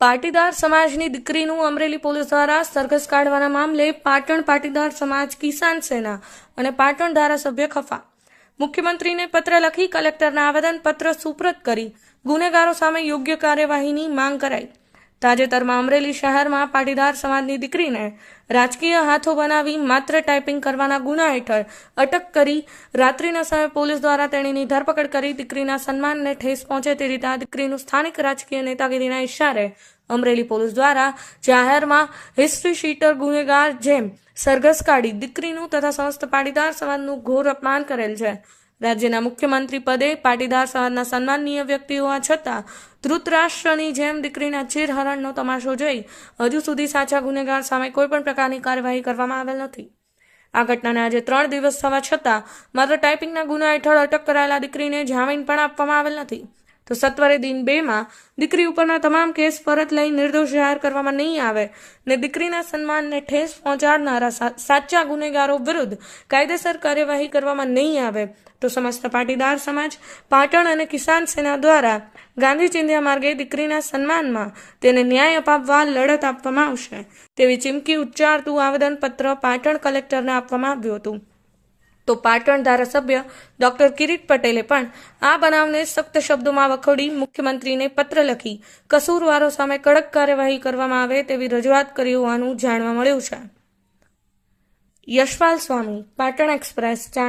પાટીદાર સમાજની દીકરીનું અમરેલી પોલીસ દ્વારા સરઘસ કાઢવાના મામલે પાટણ પાટીદાર સમાજ કિસાન સેના અને પાટણ ધારાસભ્ય ખફા. મુખ્યમંત્રીને પત્ર લખી કલેક્ટરના આવેદનપત્ર સુપ્રત કરી ગુનેગારો સામે યોગ્ય કાર્યવાહીની માંગ કરાઈ. તાજેતરમાં અમરેલી શહેરમાં પાટીદાર સમાજની દીકરીને રાજકીય હાથો બનાવી માત્ર ટાઈપિંગ કરવાના ગુના હેઠળ અટક કરી રાત્રિના સમયે પોલીસ દ્વારા તેણીની ધરપકડ કરી દીકરીના સન્માનને ઠેસ પહોંચે તે રીતે આ દીકરીનું સ્થાનિક રાજકીય નેતાગીરીના ઇશારે અમરેલી પોલીસ દ્વારા જાહેરમાં હિસ્ટ્રી શીટર ગુનેગાર જેમ સરઘસ કાઢી દીકરીનું તથા સમસ્ત પાટીદાર સમાજનું ઘોર અપમાન કરેલ છે. રાજ્યના મુખ્યમંત્રી પદે પાટીદાર સમાજના સન્માનનીય વ્યક્તિ હોવા છતાં ધૃતરાષ્ટ્રની જેમ દીકરીના ચીરહરણનો તમાશો જોઈ હજુ સુધી સાચા ગુનેગાર સામે કોઈપણ પ્રકારની કાર્યવાહી કરવામાં આવેલ નથી. આ ઘટનાને આજે ત્રણ દિવસ થવા છતાં માત્ર ટાઈપિંગના ગુના હેઠળ અટક કરાયેલા દીકરીને જામીન પણ આપવામાં આવેલ નથી. તો સત્વરે દિન બેમાં દીકરી ઉપરના તમામ કેસ પરત લઈ નિર્દોષ જાહેર કરવામાં નહીં આવે ને દીકરીના સન્માનને ઠેસ પહોંચાડનારા સાચા ગુનેગારો વિરુદ્ધ કાયદેસર કાર્યવાહી કરવામાં નહીં આવે. તો સમસ્ત પાટીદાર સમાજ, પાટણ અને કિસાન સેના દ્વારા ગાંધી ચિંધ્યા માર્ગે દીકરીના સન્માનમાં તેને ન્યાય અપાવવા લડત આપવામાં આવશે. તેવી ચીમકી ઉચ્ચારતું આવેદનપત્ર પાટણ કલેક્ટરને આપવામાં આવ્યું હતું. તો પાટણ ધારાસભ્ય ડોક્ટર કિરીટ પટેલે પણ આ બનાવને સખ્ત શબ્દોમાં વખોડી મુખ્યમંત્રીને પત્ર લખી કસૂરવારો સામે કડક કાર્યવાહી કરવામાં આવે તેવી રજૂઆત કરી હોવાનું જાણવા મળ્યું છે. યશપાલ સ્વામી, પાટણ એક્સપ્રેસ ચાણસ્મા